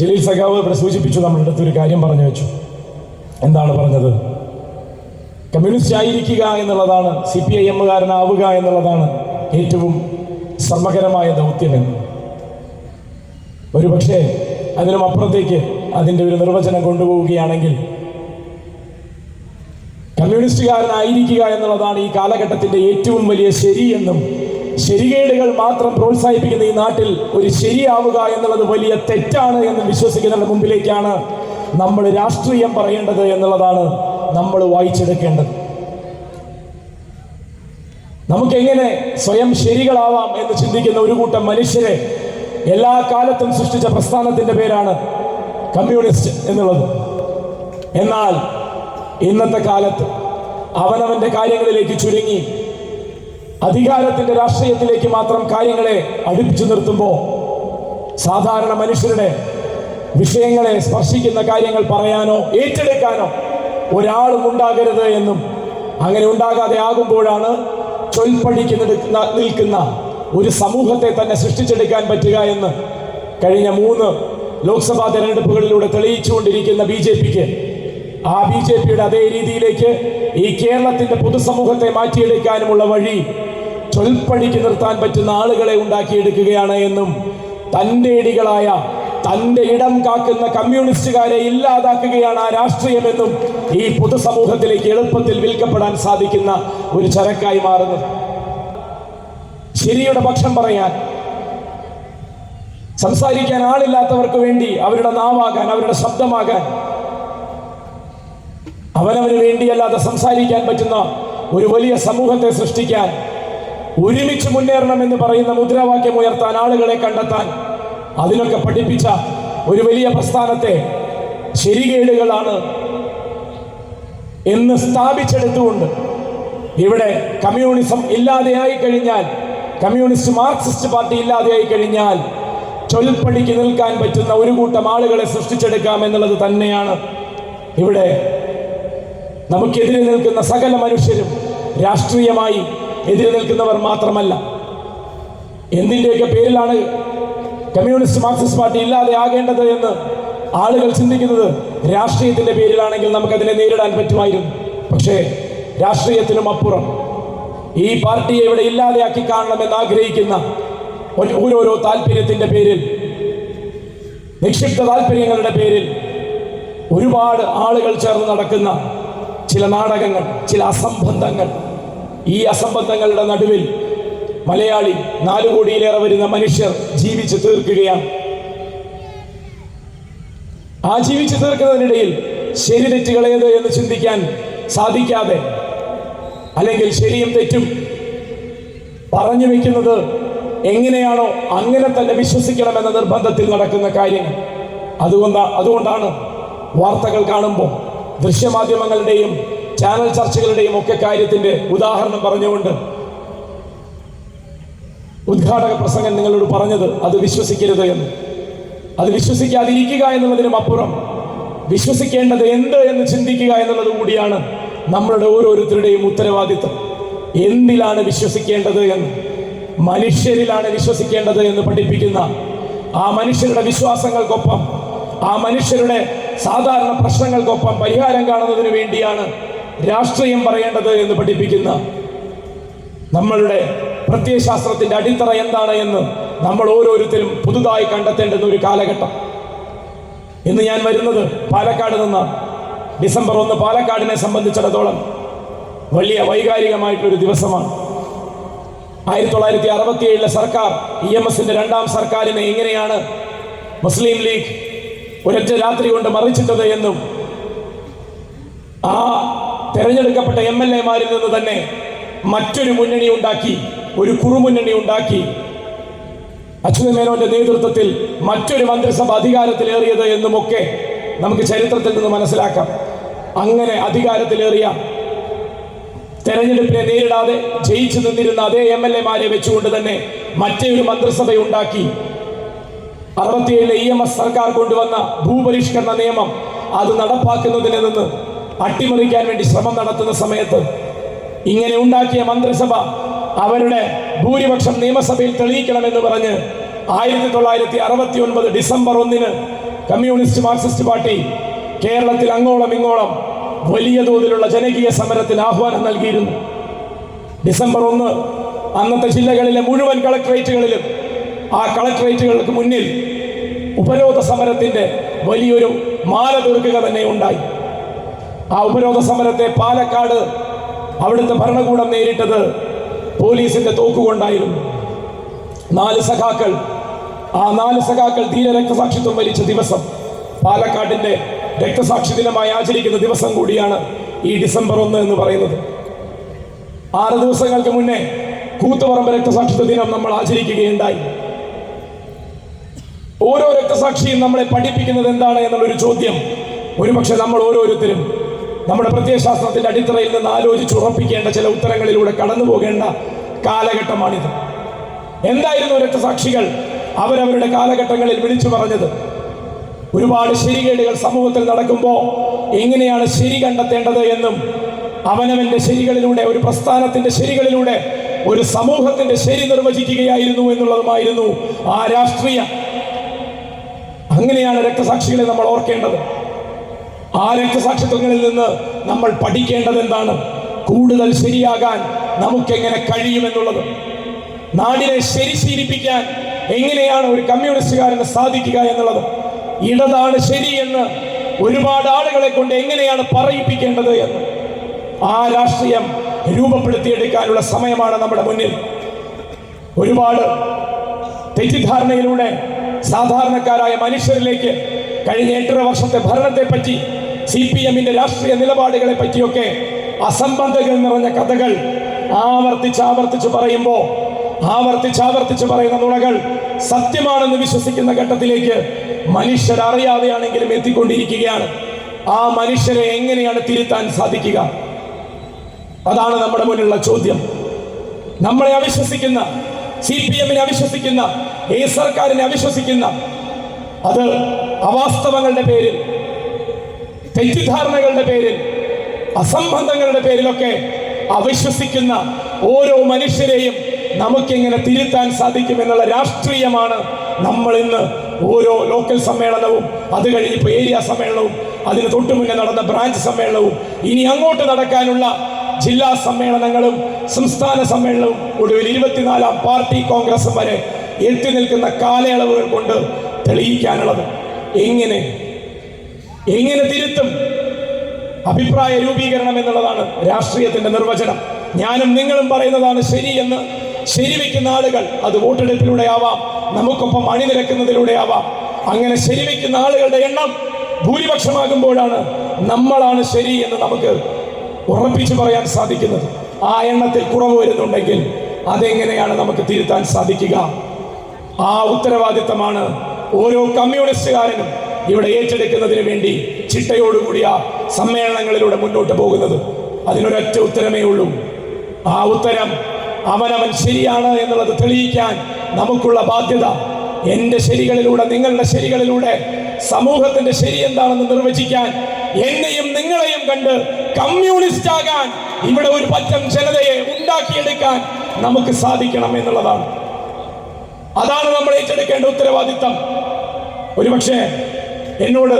ജലീൽ സഖാവ് ഇവിടെ സൂചിപ്പിച്ചു നമ്മളുടെ അടുത്ത് ഒരു കാര്യം പറഞ്ഞു വെച്ചു. എന്താണ് പറഞ്ഞത്? കമ്മ്യൂണിസ്റ്റ് ആയിരിക്കുക എന്നുള്ളതാണ് സി പി ഐ എമ്മുകാരനാവുക എന്നുള്ളതാണ് ഏറ്റവും ശ്രമകരമായ ദൗത്യമെന്ന് ഒരുപക്ഷെ അതിനും അപ്പുറത്തേക്ക് അതിന്റെ ഒരു നിർവചനം കൊണ്ടുപോവുകയാണെങ്കിൽ കമ്മ്യൂണിസ്റ്റുകാരനായിരിക്കുക എന്നുള്ളതാണ് ഈ കാലഘട്ടത്തിന്റെ ഏറ്റവും വലിയ ശരിയെന്നും ശരികേടുകൾ മാത്രം പ്രോത്സാഹിപ്പിക്കുന്ന ഈ നാട്ടിൽ ഒരു ശരിയാവുക എന്നുള്ളത് വലിയ തെറ്റാണ് എന്ന് വിശ്വസിക്കുന്നവരുടെ മുമ്പിലേക്കാണ് നമ്മൾ രാഷ്ട്രീയം പറയേണ്ടത് എന്നുള്ളതാണ് നമ്മൾ വായിച്ചെടുക്കേണ്ടത്. നമുക്ക് എങ്ങനെ സ്വയം ശരികളാവാം എന്ന് ചിന്തിക്കുന്ന ഒരു കൂട്ടം മനുഷ്യരെ എല്ലാ കാലത്തും സൃഷ്ടിച്ച പ്രസ്ഥാനത്തിന്റെ പേരാണ് കമ്മ്യൂണിസ്റ്റ് എന്നുള്ളത്. എന്നാൽ ഇന്നത്തെ കാലത്ത് അവനവന്റെ കാര്യങ്ങളിലേക്ക് ചുരുങ്ങി അധികാരത്തിന്റെ രാഷ്ട്രീയത്തിലേക്ക് മാത്രം കാര്യങ്ങളെ അടുപ്പിച്ചു നിർത്തുമ്പോൾ സാധാരണ മനുഷ്യരുടെ വിഷയങ്ങളെ സ്പർശിക്കുന്ന കാര്യങ്ങൾ പറയാനോ ഏറ്റെടുക്കാനോ ഒരാളും ഉണ്ടാകരുത് എന്നും അങ്ങനെ ഉണ്ടാകാതെ ആകുമ്പോഴാണ് ചൊൽപ്പടിക്ക് നിൽക്കുന്ന ഒരു സമൂഹത്തെ തന്നെ സൃഷ്ടിച്ചെടുക്കാൻ പറ്റുക എന്ന് കഴിഞ്ഞ മൂന്ന് ലോക്സഭാ തെരഞ്ഞെടുപ്പുകളിലൂടെ തെളിയിച്ചുകൊണ്ടിരിക്കുന്ന ബി ജെ പിക്ക് ആ ബി ജെ പിയുടെ അതേ രീതിയിലേക്ക് ഈ കേരളത്തിന്റെ പൊതുസമൂഹത്തെ മാറ്റിയെടുക്കാനുമുള്ള വഴി ചൊൽപ്പടിക്ക് നിർത്താൻ പറ്റുന്ന ആളുകളെ ഉണ്ടാക്കിയെടുക്കുകയാണ് എന്നും തന്റെ ഇടികളായ തന്റെ ഇടം കാക്കുന്ന കമ്മ്യൂണിസ്റ്റുകാരെ ഇല്ലാതാക്കുകയാണ് ആ രാഷ്ട്രീയമെന്നും ഈ പൊതുസമൂഹത്തിലേക്ക് എളുപ്പത്തിൽ വിൽക്കപ്പെടാൻ സാധിക്കുന്ന ഒരു ചരക്കായി മാറുന്നു ശരിയുടെ പക്ഷം പറയാൻ സംസാരിക്കാൻ ആളില്ലാത്തവർക്ക് വേണ്ടി അവരുടെ നാവാകാൻ അവരുടെ ശബ്ദമാകാൻ അവനവന് വേണ്ടിയല്ലാതെ സംസാരിക്കാൻ പറ്റുന്ന ഒരു വലിയ സമൂഹത്തെ സൃഷ്ടിക്കാൻ ഒരുമിച്ച് മുന്നേറണം എന്ന് പറയുന്ന മുദ്രാവാക്യം ഉയർത്താൻ ആളുകളെ കണ്ടെത്താൻ അതിനൊക്കെ പഠിപ്പിച്ച ഒരു വലിയ പ്രസ്ഥാനത്തെ ശരികേടുകളാണ് എന്ന് സ്ഥാപിച്ചെടുത്തുകൊണ്ട് ഇവിടെ കമ്മ്യൂണിസം ഇല്ലാതെയായി കഴിഞ്ഞാൽ കമ്മ്യൂണിസ്റ്റ് മാർക്സിസ്റ്റ് പാർട്ടി ഇല്ലാതെയായി കഴിഞ്ഞാൽ ചൊൽപ്പടിക്ക് നിൽക്കാൻ പറ്റുന്ന ഒരു കൂട്ടം ആളുകളെ സൃഷ്ടിച്ചെടുക്കാം എന്നുള്ളത് തന്നെയാണ് ഇവിടെ നമുക്കെതിരെ നിൽക്കുന്ന സകല മനുഷ്യരും രാഷ്ട്രീയമായി എതിരെ നിൽക്കുന്നവർ മാത്രമല്ല. എന്തിന്റെയൊക്കെ പേരിലാണ് കമ്മ്യൂണിസ്റ്റ് മാർക്സിസ്റ്റ് പാർട്ടി ഇല്ലാതെ ആകേണ്ടത് എന്ന് ആളുകൾ ചിന്തിക്കുന്നത്? രാഷ്ട്രീയത്തിന്റെ പേരിലാണെങ്കിൽ നമുക്കതിനെ നേരിടാൻ പറ്റുമായിരുന്നു. പക്ഷേ രാഷ്ട്രീയത്തിനും അപ്പുറം ഈ പാർട്ടിയെ ഇവിടെ ഇല്ലാതെയാക്കി കാണണമെന്ന് ആഗ്രഹിക്കുന്ന ഓരോരോ താല്പര്യത്തിന്റെ പേരിൽ നിക്ഷിപ്ത താല്പര്യങ്ങളുടെ പേരിൽ ഒരുപാട് ആളുകൾ ചേർന്ന് നടക്കുന്ന ചില നാടകങ്ങൾ ചില അസംബന്ധങ്ങൾ ഈ അസംബന്ധങ്ങളുടെ നടുവിൽ മലയാളി നാലു കോടിയിലേറെ വരുന്ന മനുഷ്യർ ജീവിച്ചു തീർക്കുകയാണ്. ആ ജീവിച്ചു തീർക്കുന്നതിനിടയിൽ ശരി തെറ്റുകൾ ഏത് എന്ന് ചിന്തിക്കാൻ സാധിക്കാതെ അല്ലെങ്കിൽ ശരിയും തെറ്റും പറഞ്ഞു വെക്കുന്നത് എങ്ങനെയാണോ അങ്ങനെ തന്നെ വിശ്വസിക്കണമെന്ന നിർബന്ധത്തിൽ നടക്കുന്ന കാര്യങ്ങൾ. അതുകൊണ്ട് അതുകൊണ്ടാണ് വാർത്തകൾ കാണുമ്പോൾ ദൃശ്യമാധ്യമങ്ങളുടെയും ചാനൽ ചർച്ചകളുടെയും ഒക്കെ കാര്യത്തിന്റെ ഉദാഹരണം പറഞ്ഞുകൊണ്ട് ഉദ്ഘാടക പ്രസംഗം നിങ്ങളോട് പറഞ്ഞത് അത് വിശ്വസിക്കരുത് എന്ന്. അത് വിശ്വസിക്കാതിരിക്കുക എന്നുള്ളതിനും അപ്പുറം. വിശ്വസിക്കേണ്ടത് എന്ത് എന്ന് ചിന്തിക്കുക എന്നുള്ളത് കൂടിയാണ് നമ്മളുടെ ഓരോരുത്തരുടെയും ഉത്തരവാദിത്വം. എന്തിലാണ് വിശ്വസിക്കേണ്ടത് എന്ന്. മനുഷ്യരിലാണ് വിശ്വസിക്കേണ്ടത് എന്ന് പഠിപ്പിക്കുന്ന ആ മനുഷ്യരുടെ വിശ്വാസങ്ങൾക്കൊപ്പം ആ മനുഷ്യരുടെ സാധാരണ പ്രശ്നങ്ങൾക്കൊപ്പം പരിഹാരം കാണുന്നതിന് വേണ്ടിയാണ് രാഷ്ട്രീയം പറയേണ്ടത് എന്ന് പഠിപ്പിക്കുന്ന നമ്മളുടെ പ്രത്യയശാസ്ത്രത്തിന്റെ അടിത്തറ എന്താണ് എന്ന് നമ്മൾ ഓരോരുത്തരും പുതുതായി കണ്ടെത്തേണ്ടുന്ന ഒരു കാലഘട്ടം. ഇന്ന് ഞാൻ വരുന്നത് പാലക്കാട് നിന്ന് ഡിസംബർ ഒന്ന് പാലക്കാടിനെ സംബന്ധിച്ചിടത്തോളം വലിയ വൈകാരികമായിട്ടൊരു ദിവസമാണ്. ആയിരത്തി തൊള്ളായിരത്തി അറുപത്തി ഏഴിലെ സർക്കാർ ഇ എം എസിന്റെ രണ്ടാം സർക്കാരിനെ എങ്ങനെയാണ് മുസ്ലിം ലീഗ് ഒരൊറ്റ രാത്രി കൊണ്ട് മറിച്ചിട്ടത് എന്നും ആ തെരഞ്ഞെടുക്കപ്പെട്ട എം എൽ എമാരിൽ നിന്ന് തന്നെ മറ്റൊരു മുന്നണി ഉണ്ടാക്കി ഒരു കുറുമുന്നണി ഉണ്ടാക്കി. അച്യുതമേനോന്റെ നേതൃത്വത്തിൽ മറ്റൊരു മന്ത്രിസഭ അധികാരത്തിലേറിയത് എന്നുമൊക്കെ നമുക്ക് ചരിത്രത്തിൽ നിന്ന് മനസ്സിലാക്കാം. അങ്ങനെ അധികാരത്തിലേറിയ തെരഞ്ഞെടുപ്പിനെ നേരിടാതെ ജയിച്ചു നിന്നിരുന്ന അതേ എം എൽ എമാരെ വെച്ചുകൊണ്ട് തന്നെ മറ്റേ മറ്റൊരു മന്ത്രിസഭയുണ്ടാക്കി അറുപത്തിയേഴിലെ ഇ എം എസ് സർക്കാർ കൊണ്ടുവന്ന ഭൂപരിഷ്കരണ നിയമം അത് നടപ്പാക്കുന്നതിൽ നിന്ന് അട്ടിമറിക്കാൻ വേണ്ടി ശ്രമം നടത്തുന്ന സമയത്ത് ഇങ്ങനെ ഉണ്ടാക്കിയ മന്ത്രിസഭ അവരുടെ ഭൂരിപക്ഷം നിയമസഭയിൽ തെളിയിക്കണമെന്ന് പറഞ്ഞ് ആയിരത്തി തൊള്ളായിരത്തി അറുപത്തി ഒൻപത് ഡിസംബർ ഒന്നിന് കമ്മ്യൂണിസ്റ്റ് മാർക്സിസ്റ്റ് പാർട്ടി കേരളത്തിൽ അങ്ങോളം ഇങ്ങോളം വലിയ തോതിലുള്ള ജനകീയ സമരത്തിന് ആഹ്വാനം നൽകിയിരുന്നു. ഡിസംബർ ഒന്ന് അന്നത്തെ ജില്ലകളിലെ മുഴുവൻ കളക്ട്രേറ്റുകളിലും ആ കളക്ട്രേറ്റുകൾക്ക് മുന്നിൽ ഉപരോധ സമരത്തിന്റെ വലിയൊരു മാല തീർക്കുക തന്നെ ഉണ്ടായി. ആ ഉപരോധ സമരത്തെ പാലക്കാട് അവിടുത്തെ ഭരണകൂടം നേരിട്ടത് പോലീസിന്റെ തോക്കുകൊണ്ടായിരുന്നു. നാല് സഖാക്കൾ ആ നാല് സഖാക്കൾ ധീര രക്തസാക്ഷിത്വം വരിച്ച ദിവസം പാലക്കാടിന്റെ രക്തസാക്ഷി ദിനമായി ആചരിക്കുന്ന ദിവസം കൂടിയാണ് ഈ ഡിസംബർ ഒന്ന് എന്ന് പറയുന്നത്. ആറ് ദിവസങ്ങൾക്ക് മുന്നേ കൂത്തുപറമ്പ് രക്തസാക്ഷിത്വ ദിനം നമ്മൾ ആചരിക്കുകയുണ്ടായി. ഓരോ രക്തസാക്ഷിയും നമ്മളെ പഠിപ്പിക്കുന്നത് എന്താണ് എന്നുള്ളൊരു ചോദ്യം ഒരുപക്ഷെ നമ്മൾ ഓരോരുത്തരും നമ്മുടെ പ്രത്യയശാസ്ത്രത്തിന്റെ അടിത്തറയിൽ നിന്ന് ആലോചിച്ച് ഉറപ്പിക്കേണ്ട ചില ഉത്തരങ്ങളിലൂടെ കടന്നു പോകേണ്ട കാലഘട്ടമാണിത്. എന്തായിരുന്നു രക്തസാക്ഷികൾ? അവരവരുടെ കാലഘട്ടങ്ങളിൽ വിളിച്ചു പറഞ്ഞത്. ഒരുപാട് ശരികേടുകൾ സമൂഹത്തിൽ നടക്കുമ്പോൾ എങ്ങനെയാണ് ശരി കണ്ടെത്തേണ്ടത് എന്നും അവനവന്റെ ശരികളിലൂടെ ഒരു പ്രസ്ഥാനത്തിന്റെ ശരികളിലൂടെ ഒരു സമൂഹത്തിന്റെ ശരി നിർവചിക്കുകയായിരുന്നു എന്നുള്ളതുമായിരുന്നു ആ രാഷ്ട്രീയ. അങ്ങനെയാണ് രക്തസാക്ഷികളെ നമ്മൾ ഓർക്കേണ്ടത്. ആ രക്തസാക്ഷിത്വങ്ങളിൽ നിന്ന് നമ്മൾ പഠിക്കേണ്ടത് എന്താണ്? കൂടുതൽ ശരിയാകാൻ നമുക്കെങ്ങനെ കഴിയുമെന്നുള്ളത്. നാടിനെ ശരി ശീലിപ്പിക്കാൻ എങ്ങനെയാണ് ഒരു കമ്മ്യൂണിസ്റ്റുകാരന് സാധിക്കുക എന്നുള്ളത്. ഇടതാണ് ശരി എന്ന് ഒരുപാട് ആളുകളെ കൊണ്ട് എങ്ങനെയാണ് പറയിപ്പിക്കേണ്ടത് എന്ന്. ആ രാഷ്ട്രീയം രൂപപ്പെടുത്തിയെടുക്കാനുള്ള സമയമാണ് നമ്മുടെ മുന്നിൽ. ഒരുപാട് തെറ്റിദ്ധാരണയിലൂടെ സാധാരണക്കാരായ മനുഷ്യരിലേക്ക് കഴിഞ്ഞ എട്ടര വർഷത്തെ ഭരണത്തെ പറ്റി സി പി എമ്മിന്റെ രാഷ്ട്രീയ നിലപാടുകളെ പറ്റിയൊക്കെ അസംബന്ധകൾ നിറഞ്ഞ കഥകൾ ആവർത്തിച്ച് ആവർത്തിച്ച് പറയുമ്പോൾ ആവർത്തിച്ച് ആവർത്തിച്ച് പറയുന്ന നുണകൾ സത്യമാണെന്ന് വിശ്വസിക്കുന്ന ഘട്ടത്തിലേക്ക് മനുഷ്യർ അറിയാതെയാണെങ്കിലും എത്തിക്കൊണ്ടിരിക്കുകയാണ്. ആ മനുഷ്യരെ എങ്ങനെയാണ് തിരുത്താൻ സാധിക്കുക? അതാണ് നമ്മുടെ മുന്നിലുള്ള ചോദ്യം. നമ്മളെ അവിശ്വസിക്കുന്ന സി പി എമ്മിനെ അവിശ്വസിക്കുന്ന ഈ സർക്കാരിനെ അവിശ്വസിക്കുന്ന അത് അവാസ്തവങ്ങളുടെ പേരിൽ തെറ്റിദ്ധാരണകളുടെ പേരിൽ അസംബന്ധങ്ങളുടെ പേരിലൊക്കെ അവിശ്വസിക്കുന്ന ഓരോ മനുഷ്യരെയും നമുക്കിങ്ങനെ തിരുത്താൻ സാധിക്കുമെന്നുള്ള രാഷ്ട്രീയമാണ് നമ്മൾ ഇന്ന് ഓരോ ലോക്കൽ സമ്മേളനവും അത് കഴിഞ്ഞിപ്പോൾ ഏരിയ സമ്മേളനവും അതിന് തൊട്ടു മുന്നേ നടന്ന ബ്രാഞ്ച് സമ്മേളനവും ഇനി അങ്ങോട്ട് നടക്കാനുള്ള ജില്ലാ സമ്മേളനങ്ങളും സംസ്ഥാന സമ്മേളനവും ഒടുവിൽ ഇരുപത്തിനാലാം പാർട്ടി കോൺഗ്രസും വരെ എത്തി നിൽക്കുന്ന കാലയളവുകൾ കൊണ്ട് തെളിയിക്കാനുള്ളത് എങ്ങനെ എങ്ങനെ തിരുത്തും? അഭിപ്രായ രൂപീകരണം എന്നുള്ളതാണ് രാഷ്ട്രീയത്തിന്റെ നിർവചനം. ഞാനും നിങ്ങളും പറയുന്നതാണ് ശരി എന്ന് ശരിവെക്കുന്ന ആളുകൾ അത് വോട്ടെടുപ്പിലൂടെ ആവാം നമുക്കൊപ്പം അണിനിരക്കുന്നതിലൂടെ ആവാം. അങ്ങനെ ശരിവെക്കുന്ന ആളുകളുടെ എണ്ണം ഭൂരിപക്ഷമാകുമ്പോഴാണ് നമ്മളാണ് ശരി എന്ന് നമുക്ക് ഉറപ്പിച്ചു പറയാൻ സാധിക്കുന്നത്. ആ എണ്ണത്തിൽ കുറവ് വരുന്നുണ്ടെങ്കിൽ അതെങ്ങനെയാണ് നമുക്ക് തിരുത്താൻ സാധിക്കുക? ആ ഉത്തരവാദിത്തമാണ് ഓരോ കമ്മ്യൂണിസ്റ്റുകാരനും ഇവിടെ ഏറ്റെടുക്കുന്നതിന് വേണ്ടി ചിട്ടയോടുകൂടിയ സമ്മേളനങ്ങളിലൂടെ മുന്നോട്ട് പോകുന്നത്. അതിനൊരൊറ്റ ഉത്തരമേ ഉള്ളൂ. ആ ഉത്തരം അവനവൻ ശരിയാണ് എന്നുള്ളത് തെളിയിക്കാൻ നമുക്കുള്ള ബാധ്യത. എന്റെ ശരികളിലൂടെ നിങ്ങളുടെ ശരികളിലൂടെ സമൂഹത്തിന്റെ ശരി എന്താണെന്ന് നിർവചിക്കാൻ എന്നെയും നിങ്ങളെയും കണ്ട് കമ്മ്യൂണിസ്റ്റ് ആകാൻ ഇവിടെ ഒരു പറ്റം ജനതയെ ഉണ്ടാക്കിയെടുക്കാൻ നമുക്ക് സാധിക്കണം എന്നുള്ളതാണ്. അതാണ് നമ്മൾ ഏറ്റെടുക്കേണ്ട ഉത്തരവാദിത്തം. ഒരുപക്ഷെ എന്നോട്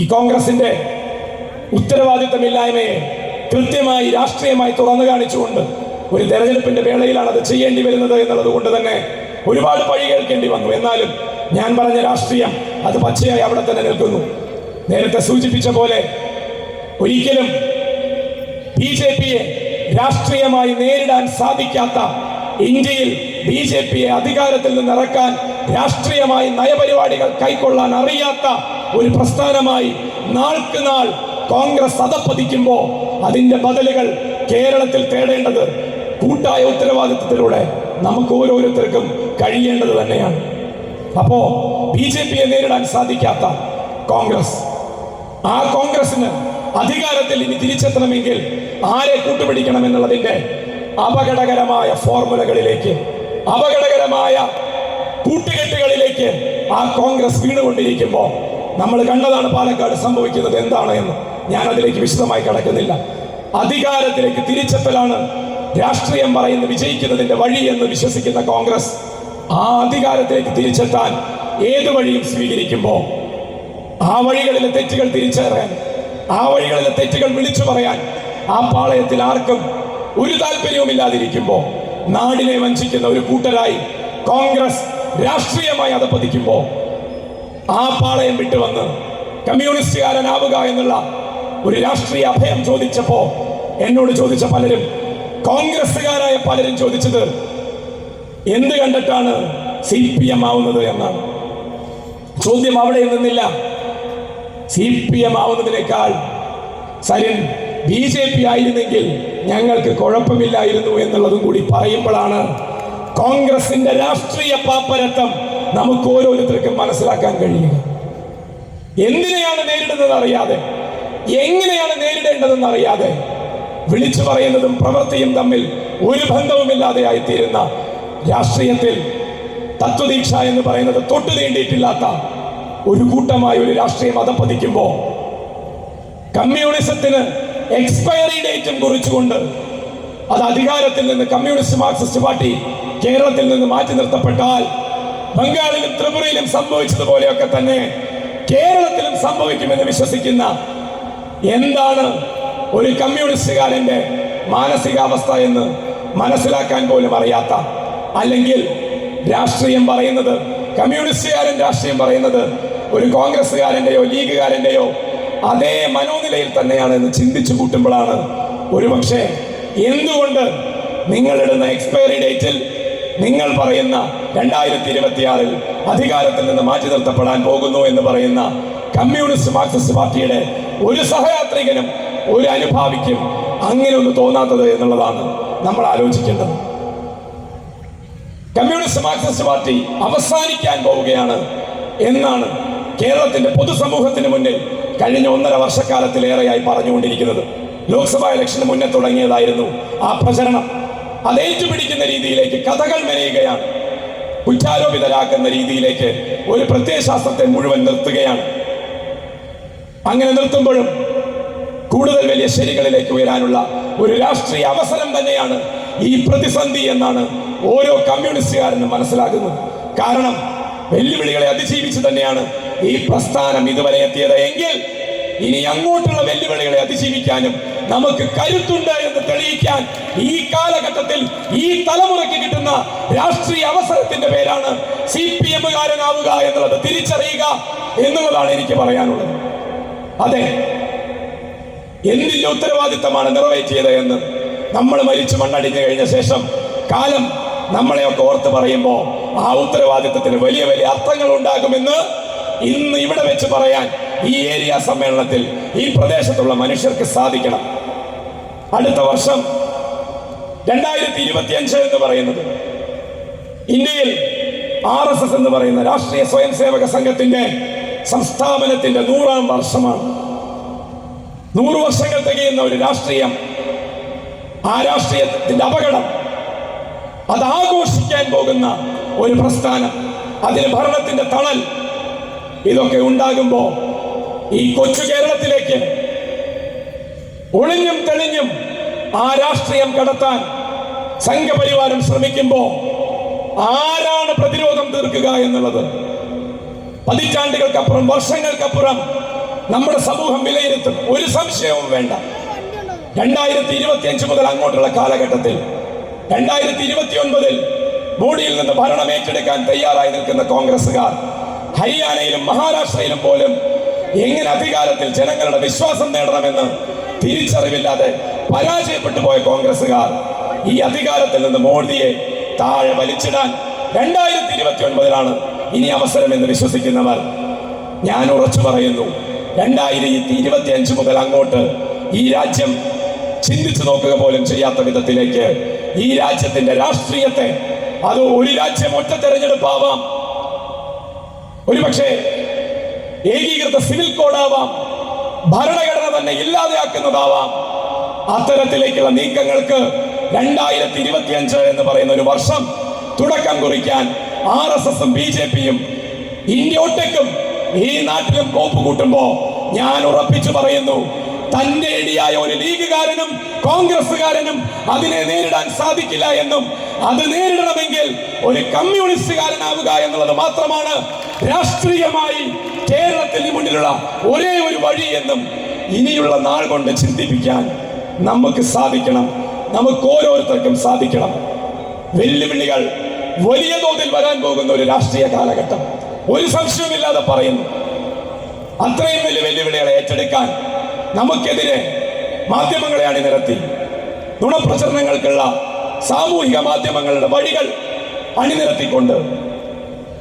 ഈ കോൺഗ്രസിന്റെ ഉത്തരവാദിത്തമില്ലായ്മയെ കൃത്യമായി രാഷ്ട്രീയമായി തുറന്നു കാണിച്ചുകൊണ്ട് ഒരു തെരഞ്ഞെടുപ്പിന്റെ വേളയിലാണ് അത് ചെയ്യേണ്ടി വരുന്നത് എന്നുള്ളത് കൊണ്ട് തന്നെ ഒരുപാട് പഴി കേൾക്കേണ്ടി വന്നു. എന്നാലും ഞാൻ പറഞ്ഞ രാഷ്ട്രീയം അത് പച്ചയായി അവിടെ തന്നെ നിൽക്കുന്നു. നേരത്തെ സൂചിപ്പിച്ച പോലെ ഒരിക്കലും ബി ജെ പിയെ രാഷ്ട്രീയമായി നേരിടാൻ സാധിക്കാത്ത ഇന്ത്യയിൽ ബി ജെ പിയെ അധികാരത്തിൽ നിന്ന് ഇറക്കാൻ രാഷ്ട്രീയമായി നയപരിപാടികൾ കൈക്കൊള്ളാൻ അറിയാത്ത ഒരു പ്രസ്ഥാനമായി നാൾക്ക് നാൾ കോൺഗ്രസ് അതപ്പതിക്കുമ്പോൾ അതിന്റെ ബദലുകൾ കേരളത്തിൽ തേടേണ്ടത് കൂട്ടായ ഉത്തരവാദിത്വത്തിലൂടെ നമുക്ക് ഓരോരുത്തർക്കും കഴിയേണ്ടത് തന്നെയാണ്. അപ്പോ ബി ജെ പിയെ നേരിടാൻ സാധിക്കാത്ത കോൺഗ്രസ്. ആ കോൺഗ്രസിന് അധികാരത്തിൽ ഇനി തിരിച്ചെത്തണമെങ്കിൽ ആരെ കൂട്ടുപിടിക്കണം എന്നുള്ളതിന്റെ അപകടകരമായ ഫോർമുലകളിലേക്ക് അപകടകരമായ കൂട്ടുകെട്ടുകളിലേക്ക് ആ കോൺഗ്രസ് വീണുകൊണ്ടിരിക്കുമ്പോൾ നമ്മൾ കണ്ടതാണ് പാലക്കാട് സംഭവിക്കുന്നത് എന്താണ് എന്ന്. ഞാൻ അതിലേക്ക് വിശദമായി കടക്കുന്നില്ല. അധികാരത്തിലേക്ക് തിരിച്ചെത്തലാണ് രാഷ്ട്രീയം പറയുന്ന വിജയിക്കുന്നതിന്റെ വഴി എന്ന് വിശ്വസിക്കുന്ന കോൺഗ്രസ്. ആ അധികാരത്തിലേക്ക് തിരിച്ചെത്താൻ ഏത് വഴിയും സ്വീകരിക്കുമ്പോൾ ആ വഴികളിലെ തെറ്റുകൾ തിരിച്ചറിയാൻ ആ വഴികളിലെ തെറ്റുകൾ വിളിച്ചു പറയാൻ ആ പാളയത്തിൽ ആർക്കും ഒരു താല്പര്യവുമില്ലാതിരിക്കുമ്പോൾ നാടിനെ വഞ്ചിക്കുന്ന ഒരു കൂട്ടരായി കോൺഗ്രസ് രാഷ്ട്രീയമായി അതപ്പതിക്കുമ്പോൾ ആ പാളയം വിട്ടു വന്ന് കമ്മ്യൂണിസ്റ്റുകാരനാവുക എന്നുള്ള ഒരു രാഷ്ട്രീയ അഭയം ചോദിച്ചപ്പോ എന്നോട് ചോദിച്ച പലരും കോൺഗ്രസ്സുകാരായ പലരും ചോദിച്ചത് എന്ത് കണ്ടിട്ടാണ് സി പി എം ആവുന്നത് എന്നാണ്? ചോദ്യം അവിടെ നിന്നില്ല. സി പി എം ആവുന്നതിനേക്കാൾ സരിൻ ബി ജെ പി ആയിരുന്നെങ്കിൽ ഞങ്ങൾക്ക് കുഴപ്പമില്ലായിരുന്നു എന്നുള്ളതും കൂടി പറയുമ്പോഴാണ് കോൺഗ്രസിന്റെ രാഷ്ട്രീയ പാപ്പരത്വം നമുക്ക് ഓരോരുത്തർക്കും മനസ്സിലാക്കാൻ കഴിയുക. എന്തിനെയാണ് നേരിടുന്നത് അറിയാതെ എങ്ങനെയാണ് നേരിടേണ്ടതെന്ന് അറിയാതെ വിളിച്ചു പറയുന്നതും പ്രവൃത്തിയും തമ്മിൽ ഒരു ബന്ധവുമില്ലാതെ ആയിത്തീരുന്ന രാഷ്ട്രീയത്തിൽ തത്വദീക്ഷ എന്ന് പറയുന്നത് തൊട്ടു തീണ്ടിയിട്ടില്ലാത്ത ഒരു കൂട്ടമായി ഒരു രാഷ്ട്രീയം അതപ്പതിക്കുമ്പോൾ കമ്മ്യൂണിസത്തിന് എക്സ്പയറി ഡേറ്റും കുറിച്ചുകൊണ്ട് അത് അധികാരത്തിൽ നിന്ന് കമ്മ്യൂണിസ്റ്റ് മാർക്സിസ്റ്റ് പാർട്ടി കേരളത്തിൽ നിന്ന് മാറ്റി നിർത്തപ്പെട്ടാൽ ബംഗാളിലും ത്രിപുരയിലും സംഭവിച്ചതുപോലെയൊക്കെ തന്നെ കേരളത്തിലും സംഭവിക്കുമെന്ന് വിശ്വസിക്കുന്ന എന്താണ് ഒരു കമ്മ്യൂണിസ്റ്റുകാരന്റെ മാനസികാവസ്ഥ എന്ന് മനസ്സിലാക്കാൻ പോലും അറിയാത്ത അല്ലെങ്കിൽ രാഷ്ട്രീയം പറയുന്നത് കമ്മ്യൂണിസ്റ്റുകാരൻ രാഷ്ട്രീയം പറയുന്നത് ഒരു കോൺഗ്രസ്സുകാരന്റെയോ ലീഗുകാരന്റെയോ അതേ മനോനിലയിൽ തന്നെയാണ് എന്ന് ചിന്തിച്ചു കൂട്ടുമ്പോഴാണ് ഒരുപക്ഷെ എന്തുകൊണ്ട് നിങ്ങളിടുന്ന എക്സ്പയറി ഡേറ്റിൽ നിങ്ങൾ പറയുന്ന രണ്ടായിരത്തി ഇരുപത്തിയാറിൽ അധികാരത്തിൽ നിന്ന് മാറ്റി നിർത്തപ്പെടാൻ പോകുന്നു എന്ന് പറയുന്ന കമ്മ്യൂണിസ്റ്റ് മാർക്സിസ്റ്റ് പാർട്ടിയുടെ ഒരു സഹയാത്രികനും ഒരു അനുഭാവിക്കും അങ്ങനെ ഒന്ന് തോന്നാത്തത് എന്നുള്ളതാണ് നമ്മൾ ആലോചിക്കേണ്ടത്. കമ്മ്യൂണിസ്റ്റ് മാർക്സിസ്റ്റ് പാർട്ടി അവസാനിക്കാൻ പോവുകയാണ് എന്നാണ് കേരളത്തിന്റെ പൊതുസമൂഹത്തിന് മുന്നിൽ കഴിഞ്ഞ ഒന്നര വർഷക്കാലത്തിലേറെയായി പറഞ്ഞുകൊണ്ടിരിക്കുന്നത്. ലോക്സഭാ ഇലക്ഷന് മുന്നേ തുടങ്ങിയതായിരുന്നു ആ പ്രചരണം. അത് ഏറ്റുപിടിക്കുന്ന രീതിയിലേക്ക് കഥകൾ മെനയുകയാണ്. കുറ്റാരോപിതരാക്കുന്ന രീതിയിലേക്ക് ഒരു പ്രത്യയശാസ്ത്രത്തെ മുഴുവൻ നിർത്തുകയാണ്. അങ്ങനെ നിർത്തുമ്പോഴും കൂടുതൽ വലിയ ശരികളിലേക്ക് ഉയരാനുള്ള ഒരു രാഷ്ട്രീയ അവസരം തന്നെയാണ് ഈ പ്രതിസന്ധി എന്നാണ് ഓരോ കമ്മ്യൂണിസ്റ്റുകാരനും മനസ്സിലാകുന്നത് കാരണം വെല്ലുവിളികളെ അതിജീവിച്ച് തന്നെയാണ് ഈ പ്രസ്ഥാനം ഇതുവരെ എത്തിയത് എങ്കിൽ ഇനി അങ്ങോട്ടുള്ള വെല്ലുവിളികളെ അതിജീവിക്കാനും നമുക്ക് കരുത്തുണ്ട് എന്ന് തെളിയിക്കാൻ ഈ കാലഘട്ടത്തിൽ ഈ തലമുറയ്ക്ക് കിട്ടുന്ന രാഷ്ട്രീയ അവസരത്തിന്റെ പേരാണ് സി പി എമ്മുകാരനാവുക എന്നുള്ളത് തിരിച്ചറിയുക എന്നുള്ളതാണ് എനിക്ക് പറയാനുള്ളത്. അതെ എന്തിന്റെ ഉത്തരവാദിത്തമാണ് നിറവേറ്റിയത് എന്ന് നമ്മൾ മരിച്ചു മണ്ണടിഞ്ഞു കഴിഞ്ഞ ശേഷം കാലം നമ്മളെയൊക്കെ ഓർത്ത് പറയുമ്പോൾ ആ ഉത്തരവാദിത്തത്തിന് വലിയ വലിയ അർത്ഥങ്ങൾ ഉണ്ടാകുമെന്ന് ഇന്ന് ഇവിടെ വെച്ച് പറയാൻ ഈ ഏരിയ സമ്മേളനത്തിൽ ഈ പ്രദേശത്തുള്ള മനുഷ്യർക്ക് സാധിക്കണം. അടുത്ത വർഷം രണ്ടായിരത്തി ഇരുപത്തി അഞ്ച് എന്ന് പറയുന്നത് ഇന്ത്യയിൽ ആർ എസ് എസ് എന്ന് പറയുന്ന രാഷ്ട്രീയ സ്വയം സേവക സംഘത്തിന്റെ സംസ്ഥാപനത്തിന്റെ നൂറാം വർഷമാണ്. നൂറ് വർഷങ്ങൾ തികയുന്ന ഒരു രാഷ്ട്രീയം ആ രാഷ്ട്രീയത്തിന്റെ അപകടം അത് ആഘോഷിക്കാൻ പോകുന്ന ഒരു പ്രസ്ഥാനം അതിന് ഭരണത്തിന്റെ തണൽ ഇതൊക്കെ ഉണ്ടാകുമ്പോ ഈ കൊച്ചു കേരളത്തിലേക്ക് ഒളിഞ്ഞും തെളിഞ്ഞും ആ രാഷ്ട്രീയം കടത്താൻ സംഘപരിവാരം ശ്രമിക്കുമ്പോ ആരാണ് പ്രതിരോധം തീർക്കുക എന്നുള്ളത്? പതിറ്റാണ്ടുകൾക്കപ്പുറം വർഷങ്ങൾക്കപ്പുറം നമ്മുടെ സമൂഹം വിലയിരുത്തും. ഒരു സംശയവും വേണ്ട. രണ്ടായിരത്തി ഇരുപത്തി അഞ്ച് മുതൽ അങ്ങോട്ടുള്ള കാലഘട്ടത്തിൽ രണ്ടായിരത്തി ഇരുപത്തി ഒൻപതിൽ മോഡിയിൽ നിന്ന് ഭരണം ഏറ്റെടുക്കാൻ തയ്യാറായി നിൽക്കുന്ന കോൺഗ്രസുകാർ ഹരിയാനയിലും മഹാരാഷ്ട്രയിലും പോലും എങ്ങനെ അധികാരത്തിൽ ജനങ്ങളുടെ വിശ്വാസം നേടണമെന്ന് തിരിച്ചറിവില്ലാതെ പരാജയപ്പെട്ടു പോയ കോൺഗ്രസുകാർ ഈ അധികാരത്തിൽ നിന്ന് മോദിയെ താഴെ വലിച്ചിടാൻ രണ്ടായിരത്തി ഇരുപത്തി ഒൻപതിലാണ് ഇനി അവസരം എന്ന് വിശ്വസിക്കുന്നവർ. ഞാൻ ഉറച്ചു പറയുന്നു രണ്ടായിരത്തി ഇരുപത്തി അഞ്ച് മുതൽ അങ്ങോട്ട് ഈ രാജ്യം ചിന്തിച്ചു നോക്കുക പോലും ചെയ്യാത്ത വിധത്തിലേക്ക് ഈ രാജ്യത്തിന്റെ രാഷ്ട്രീയത്തെ അത് ഒരു രാജ്യം ഒറ്റ തെരഞ്ഞെടുപ്പാവാം. ഒരുപക്ഷെ ഏകീകൃത സിവിൽ കോഡാവാം ഭരണഘടന തന്നെ ഇല്ലാതെയാക്കുന്നതാവാം. അത്തരത്തിലേക്കുള്ള നീക്കങ്ങൾക്ക് രണ്ടായിരത്തി ഇരുപത്തി അഞ്ച് എന്ന് പറയുന്ന ഒരു വർഷം തുടക്കം കുറിക്കാൻ ആർ എസ് എസും ബി ജെ പിയും ഇന്ത്യ ഒട്ടക്കും ഈ നാട്ടിലും കോപ്പ് കൂട്ടുമ്പോ ഞാൻ ഉറപ്പിച്ചു പറയുന്നു തന്റെ ഇടിയായ ഒരു ലീഗുകാരനും കോൺഗ്രസ്സുകാരനും അതിനെ നേരിടാൻ സാധിക്കില്ല എന്നും അത് നേരിടണമെങ്കിൽ ഒരു കമ്മ്യൂണിസ്റ്റുകാരനാവുക എന്നുള്ളത് മാത്രമാണ് രാഷ്ട്രീയമായി കേരളത്തിന് മുന്നിലുള്ള ഒരേ ഒരു വഴി എന്നും ഇനിയുള്ള നാൾ കൊണ്ട് ചിന്തിപ്പിക്കാൻ നമുക്ക് സാധിക്കണം. നമുക്ക് ഓരോരുത്തർക്കും സാധിക്കണം. വെല്ലുവിളികൾ വലിയ തോതിൽ വരാൻ പോകുന്ന ഒരു രാഷ്ട്രീയ കാലഘട്ടം. ഒരു സംശയമില്ലാതെ പറയുന്നു. അത്രയും വലിയ വെല്ലുവിളികളെ ഏറ്റെടുക്കാൻ നമുക്കെതിരെ മാധ്യമങ്ങളെ അണിനിരത്തി. നുണപ്രചരണങ്ങൾക്കുള്ള സാമൂഹിക മാധ്യമങ്ങളുടെ വഴികൾ അണിനിരത്തിക്കൊണ്ട്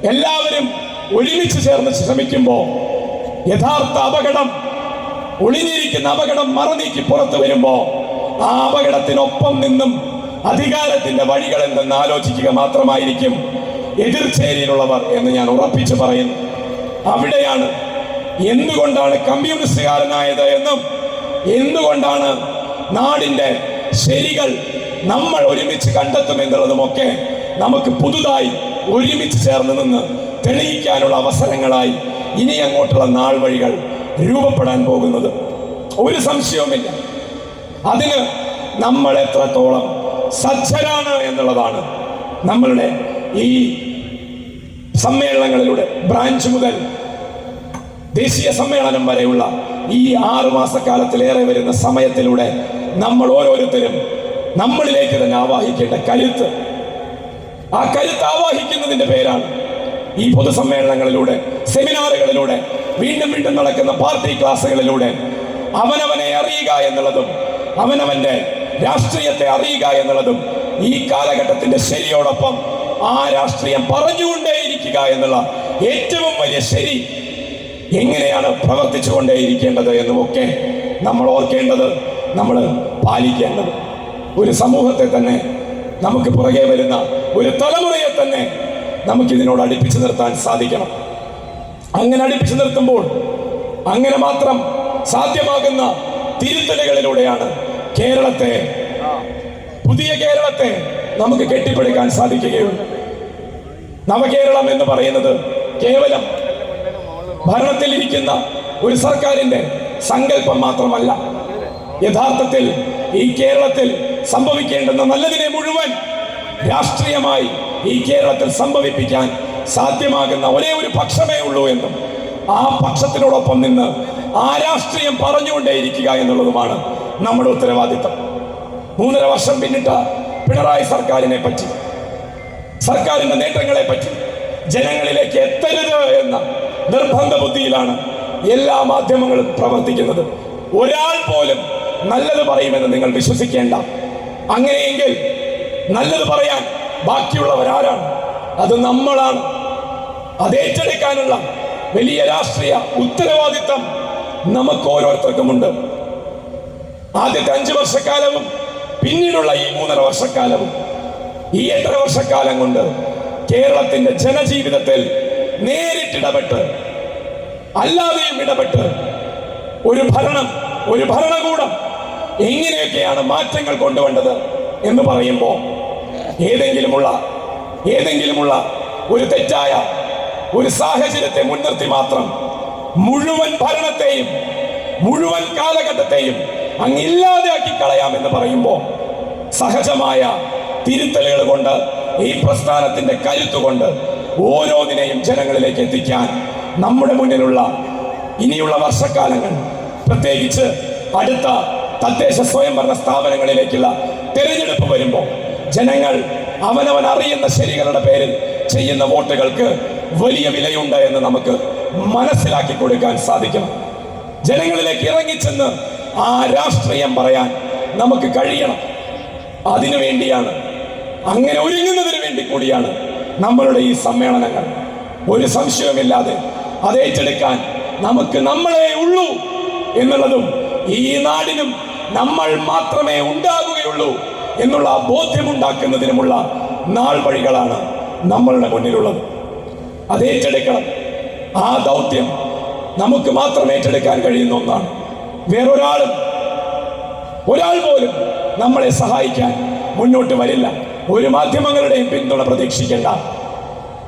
എല്ലാവരും ഒരുമിച്ച് ചേർന്ന് ശ്രമിക്കുമ്പോൾ യഥാർത്ഥ അപകടം ഒളിഞ്ഞിരിക്കുന്ന അപകടം മറനീക്കി പുറത്തു വരുമ്പോ ആ അപകടത്തിനൊപ്പം നിന്നും അധികാരത്തിന്റെ വഴികൾ എന്തെന്ന് ആലോചിക്കുക മാത്രമായിരിക്കും എതിർചേരിയിലുള്ളവർ എന്ന് ഞാൻ ഉറപ്പിച്ചു പറയുന്നു. അവിടെയാണ് എന്തുകൊണ്ടാണ് കമ്മ്യൂണിസ്റ്റുകാരനായത് എന്നും എന്തുകൊണ്ടാണ് നാടിന്റെ ശരികൾ നമ്മൾ ഒരുമിച്ച് കണ്ടെത്തുമെന്നുള്ളതുമൊക്കെ നമുക്ക് പുതുതായി ഒരുമിച്ച് ചേർന്ന് നിന്ന് തെളിയിക്കാനുള്ള അവസരങ്ങളായി ഇനി അങ്ങോട്ടുള്ള നാൾ വഴികൾ രൂപപ്പെടാൻ പോകുന്നത്. ഒരു സംശയവുമില്ല. അതിന് നമ്മൾ എത്രത്തോളം സജ്ജരാണ് എന്നുള്ളതാണ് നമ്മളുടെ ഈ സമ്മേളനങ്ങളിലൂടെ. ബ്രാഞ്ച് മുതൽ ദേശീയ സമ്മേളനം വരെയുള്ള ഈ ആറു മാസക്കാലത്തിലേറെ വരുന്ന സമയത്തിലൂടെ നമ്മൾ ഓരോരുത്തരും നമ്മളിലേക്ക് തന്നെ ആവാഹിക്കേണ്ട കരുത്ത്. ആ കരുത്ത് ആവാഹിക്കുന്നതിന്റെ പേരാണ് ഈ പൊതുസമ്മേളനങ്ങളിലൂടെ സെമിനാറുകളിലൂടെ വീണ്ടും വീണ്ടും നടക്കുന്ന പാർട്ടി ക്ലാസ്സുകളിലൂടെ അവനവനെ അറിയുക എന്നുള്ളതും അവനവന്റെ രാഷ്ട്രീയത്തെ അറിയുക എന്നുള്ളതും ഈ കാലഘട്ടത്തിന്റെ ശരിയോടൊപ്പം ആ രാഷ്ട്രീയം പറഞ്ഞുകൊണ്ടേയിരിക്കുക എന്നുള്ള ഏറ്റവും വലിയ ശരി എങ്ങനെയാണ് പ്രവർത്തിച്ചു കൊണ്ടേയിരിക്കേണ്ടത് എന്നുമൊക്കെ നമ്മൾ ഓർക്കേണ്ടത് നമ്മൾ പാലിക്കേണ്ടത്. ഒരു സമൂഹത്തെ തന്നെ നമുക്ക് പുറകെ വരുന്ന ഒരു തലമുറയെ തന്നെ നമുക്ക് ഇതിനോട് അടുപ്പിച്ചു നിർത്താൻ സാധിക്കണം. അങ്ങനെ അടുപ്പിച്ചു നിർത്തുമ്പോൾ അങ്ങനെ മാത്രം സാധ്യമാകുന്ന തിരുത്തലുകളിലൂടെയാണ് കേരളത്തെ പുതിയ കേരളത്തെ നമുക്ക് കെട്ടിപ്പടുക്കാൻ സാധിക്കുകയുള്ളൂ. നവകേരളം എന്ന് പറയുന്നത് കേവലം ഭരണത്തിൽ ഇരിക്കുന്ന ഒരു സർക്കാരിന്റെ സങ്കല്പം മാത്രമല്ല. യഥാർത്ഥത്തിൽ ഈ കേരളത്തിൽ സംഭവിക്കേണ്ടുന്ന നല്ലതിനെ മുഴുവൻ രാഷ്ട്രീയമായി ഈ കേരളത്തിൽ സംഭവിപ്പിക്കാൻ സാധ്യമാകുന്ന ഒരേ ഒരു പക്ഷമേ ഉള്ളൂ എന്നും ആ പക്ഷത്തിനോടൊപ്പം നിന്ന് ആ രാഷ്ട്രീയം പറഞ്ഞുകൊണ്ടേയിരിക്കുക എന്നുള്ളതുമാണ് നമ്മുടെ ഉത്തരവാദിത്തം. മൂന്നര വർഷം പിന്നിട്ട പിണറായി സർക്കാരിനെ പറ്റി സർക്കാരിന്റെ നേട്ടങ്ങളെ പറ്റി ജനങ്ങളിലേക്ക് എത്തരുത് എന്ന നിർബന്ധ ബുദ്ധിയിലാണ് എല്ലാ മാധ്യമങ്ങളും പ്രവർത്തിക്കുന്നത്. ഒരാൾ പോലും നല്ലത് പറയുമെന്ന് നിങ്ങൾ വിശ്വസിക്കേണ്ട. അങ്ങനെയെങ്കിൽ നല്ലത് പറയാൻ ബാക്കിയുള്ളവരാരാണ്? അത് നമ്മളാണ്. അത് ഏറ്റെടുക്കാനുള്ള വലിയ രാഷ്ട്രീയ ഉത്തരവാദിത്തം നമുക്ക് ഓരോരുത്തർക്കുമുണ്ട്. ആദ്യത്തെ അഞ്ചു വർഷക്കാലവും പിന്നീടുള്ള ഈ മൂന്നര വർഷക്കാലവും. ഈ എട്ടര വർഷക്കാലം കൊണ്ട് കേരളത്തിന്റെ ജനജീവിതത്തിൽ നേരിട്ടിടപെട്ട് അല്ലാതെയും ഇടപെട്ട് ഒരു ഭരണം ഒരു ഭരണകൂടം എങ്ങനെയൊക്കെയാണ് മാറ്റങ്ങൾ കൊണ്ടുവേണ്ടത് എന്ന് പറയുമ്പോൾ ഏതെങ്കിലുമുള്ള ഏതെങ്കിലുമുള്ള ഒരു തെറ്റായ ഒരു സാഹചര്യത്തെ മുൻനിർത്തി മാത്രം മുഴുവൻ ഭരണത്തെയും മുഴുവൻ കാലഘട്ടത്തെയും അങ്ങില്ലാതെയാക്കി കളയാമെന്ന് പറയുമ്പോൾ സഹജമായ തിരുത്തലുകൾ കൊണ്ട് ഈ പ്രസ്ഥാനത്തിന്റെ കരുത്തുകൊണ്ട് ഓരോന്നിനെയും ജനങ്ങളിലേക്ക് എത്തിക്കാൻ നമ്മുടെ മുന്നിലുള്ള ഇനിയുള്ള വർഷക്കാലങ്ങൾ പ്രത്യേകിച്ച് അടുത്ത തദ്ദേശ സ്വയംഭരണ സ്ഥാപനങ്ങളിലേക്കുള്ള തെരഞ്ഞെടുപ്പ് വരുമ്പോൾ ജനങ്ങൾ അവനവൻ അറിയുന്ന ശരികളുടെ പേരിൽ ചെയ്യുന്ന വോട്ടുകൾക്ക് വലിയ വിലയുണ്ട് എന്ന് നമുക്ക് മനസ്സിലാക്കി കൊടുക്കാൻ സാധിക്കണം. ജനങ്ങളിലേക്ക് ഇറങ്ങിച്ചെന്ന് ആ രാഷ്ട്രീയം പറയാൻ നമുക്ക് കഴിയണം. അതിനു വേണ്ടിയാണ് അങ്ങനെ ഒരുങ്ങുന്നതിന് വേണ്ടി കൂടിയാണ് നമ്മളുടെ ഈ സമ്മേളനങ്ങൾ. ഒരു സംശയവുമില്ലാതെ അത് ഏറ്റെടുക്കാൻ നമുക്ക് നമ്മളെ ഉള്ളൂ എന്നുള്ളതും ഈ നാടിനും നമ്മൾ മാത്രമേ ഉണ്ടാകുകയുള്ളൂ എന്നുള്ള ആ ബോധ്യമുണ്ടാക്കുന്നതിനുമുള്ള നാൾ വഴികളാണ് നമ്മളുടെ മുന്നിലുള്ളത്. അത് ഏറ്റെടുക്കണം. ആ ദൗത്യം നമുക്ക് മാത്രം ഏറ്റെടുക്കാൻ കഴിയുന്ന ഒന്നാണ്. വേറൊരാളും ഒരാൾ പോലും നമ്മളെ സഹായിക്കാൻ മുന്നോട്ട് വരില്ല. ഒരു മാധ്യമങ്ങളുടെയും പിന്തുണ പ്രതീക്ഷിക്കേണ്ട.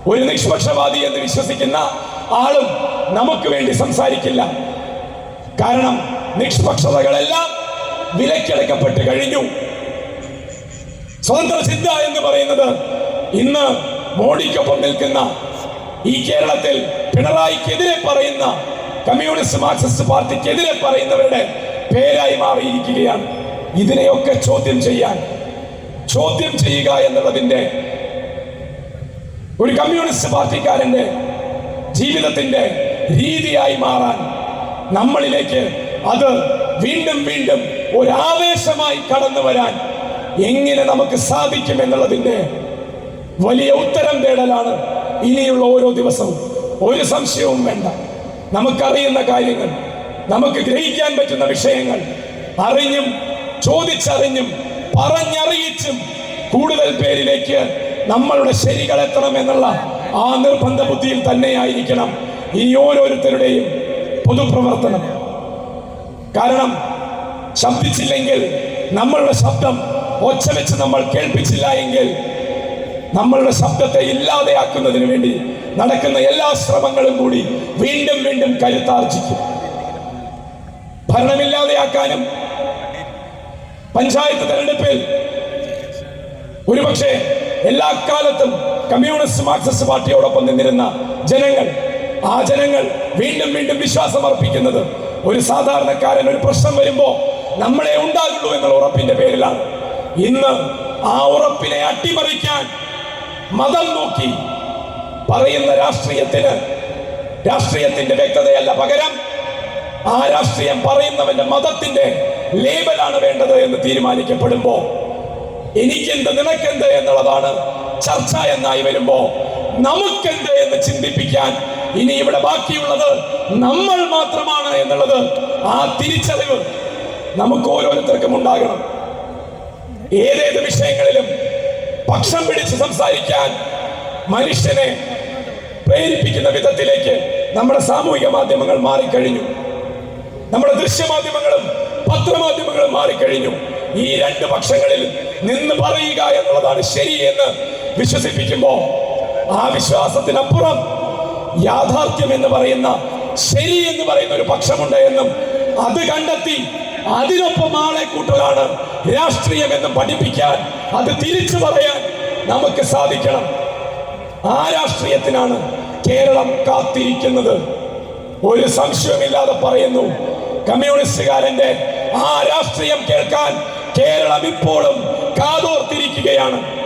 ഒരു നിഷ്പക്ഷവാദി എന്ന് വിശ്വസിക്കുന്ന ആളും നമുക്ക് വേണ്ടി സംസാരിക്കില്ല. കാരണം നിഷ്പക്ഷതകളെല്ലാം വിലക്കിടക്കപ്പെട്ട് കഴിഞ്ഞു. സ്വതന്ത്ര ചിന്ത എന്ന് പറയുന്നത് ഇന്ന് മോഡിക്കൊപ്പം നിൽക്കുന്ന ഈ കേരളത്തിൽ പിണറായിക്കെതിരെ പറയുന്ന കമ്മ്യൂണിസ്റ്റ് മാർക്സിസ്റ്റ് പാർട്ടിക്കെതിരെ പറയുന്നവരുടെ പേരായി മാറിയിരിക്കുകയാണ്. ഇതിനെയൊക്കെ ചോദ്യം ചെയ്യാൻ ചോദ്യം ചെയ്യുക എന്നുള്ളതിന്റെ ഒരു കമ്മ്യൂണിസ്റ്റ് പാർട്ടിക്കാരന്റെ ജീവിതത്തിന്റെ രീതിയായി മാറാൻ നമ്മളിലേക്ക് അത് വീണ്ടും വീണ്ടും ഒരു ആവേശമായി കടന്നു വരാൻ എങ്ങനെ നമുക്ക് സാധിക്കും എന്നുള്ളതിന്റെ വലിയ ഉത്തരം തേടലാണ് ഇനിയുള്ള ഓരോ ദിവസവും. ഒരു സംശയവും വേണ്ട. നമുക്കറിയുന്ന കാര്യങ്ങൾ നമുക്ക് ഗ്രഹിക്കാൻ പറ്റുന്ന വിഷയങ്ങൾ അറിഞ്ഞും ചോദിച്ചറിഞ്ഞും പറഞ്ഞറിയിച്ചും കൂടുതൽ പേരിലേക്ക് നമ്മളുടെ ശരികൾ എത്തണം എന്നുള്ള ആ നിർബന്ധ ബുദ്ധിയിൽ തന്നെയായിരിക്കണം ഈ ഓരോരുത്തരുടെയും പൊതുപ്രവർത്തനം. കാരണം ശബ്ദിച്ചില്ലെങ്കിൽ നമ്മളുടെ ശബ്ദം ഒച്ച വെച്ച് നമ്മൾ കേൾപ്പിച്ചില്ല എങ്കിൽ നമ്മളുടെ ശബ്ദത്തെ ഇല്ലാതെയാക്കുന്നതിന് വേണ്ടി നടക്കുന്ന എല്ലാ ശ്രമങ്ങളും കൂടി വീണ്ടും വീണ്ടും കരുത്താർജിക്കും. ഭരണമില്ലാതെയാക്കാനും പഞ്ചായത്ത് തെരഞ്ഞെടുപ്പിൽ ഒരുപക്ഷെ എല്ലാ കാലത്തും കമ്മ്യൂണിസ്റ്റ് മാർക്സിസ്റ്റ് പാർട്ടിയോടൊപ്പം നിന്നിരുന്ന ജനങ്ങൾ ആ ജനങ്ങൾ വീണ്ടും വീണ്ടും വിശ്വാസം അർപ്പിക്കുന്നത് ഒരു സാധാരണക്കാരൻ ഒരു പ്രശ്നം വരുമ്പോ നമ്മളെ ഉണ്ടാകുള്ളൂ എന്നുള്ള ഉറപ്പിന്റെ പേരിലാണ്. ഇന്ന് ആ ഉറപ്പിനെ അട്ടിമറിക്കാൻ മതം നോക്കി പറയുന്ന രാഷ്ട്രീയത്തിന് രാഷ്ട്രീയത്തിന്റെ വ്യക്തതയല്ല പകരം ആ രാഷ്ട്രീയം പറയുന്നവന്റെ മതത്തിന്റെ ലേബലാണ് വേണ്ടത് എന്ന് തീരുമാനിക്കപ്പെടുമ്പോ എനിക്കെന്ത് നിനക്കെന്ത് എന്നുള്ളതാണ് ചർച്ച എന്നായി വരുമ്പോ നമുക്കെന്ത് എന്ന് ചിന്തിപ്പിക്കാൻ ഇനി ഇവിടെ ബാക്കിയുള്ളത് നമ്മൾ മാത്രമാണ് എന്നുള്ളത് ആ തിരിച്ചറിവ് നമുക്ക് ഓരോരുത്തർക്കും ഉണ്ടാകണം. ഏതേത് വിഷയങ്ങളിലും പക്ഷം പിടിച്ച് സംസാരിക്കാൻ മനുഷ്യനെ പ്രേരിപ്പിക്കുന്ന വിധത്തിലേക്ക് നമ്മുടെ സാമൂഹിക മാധ്യമങ്ങൾ മാറിക്കഴിഞ്ഞു. നമ്മുടെ ദൃശ്യമാധ്യമങ്ങളും പത്രമാധ്യമങ്ങളും മാറിക്കഴിഞ്ഞു. ഈ രണ്ട് പക്ഷങ്ങളിൽ നിന്ന് പറയുക എന്നുള്ളതാണ് ശരി എന്ന് വിശ്വസിപ്പിക്കുമ്പോ ആ വിശ്വാസത്തിനപ്പുറം യാഥാർത്ഥ്യം എന്ന് പറയുന്ന ശരി എന്ന് പറയുന്ന ഒരു പക്ഷമുണ്ട് എന്നും അത് കണ്ടെത്തി അതിനൊപ്പം ആളെ കൂട്ടലാണ് രാഷ്ട്രീയം എന്ന് പഠിപ്പിക്കാൻ അത് തിരിച്ചു പറയാൻ നമുക്ക് സാധിക്കണം. ആ രാഷ്ട്രീയത്തിനാണ് കേരളം കാത്തിരിക്കുന്നത്. ഒരു സംശയമില്ലാതെ പറയുന്നു കമ്മ്യൂണിസ്റ്റുകാരന്റെ ആ രാഷ്ട്രീയം കേൾക്കാൻ കേരളം ഇപ്പോഴും കാതോർത്തിരിക്കുകയാണ്.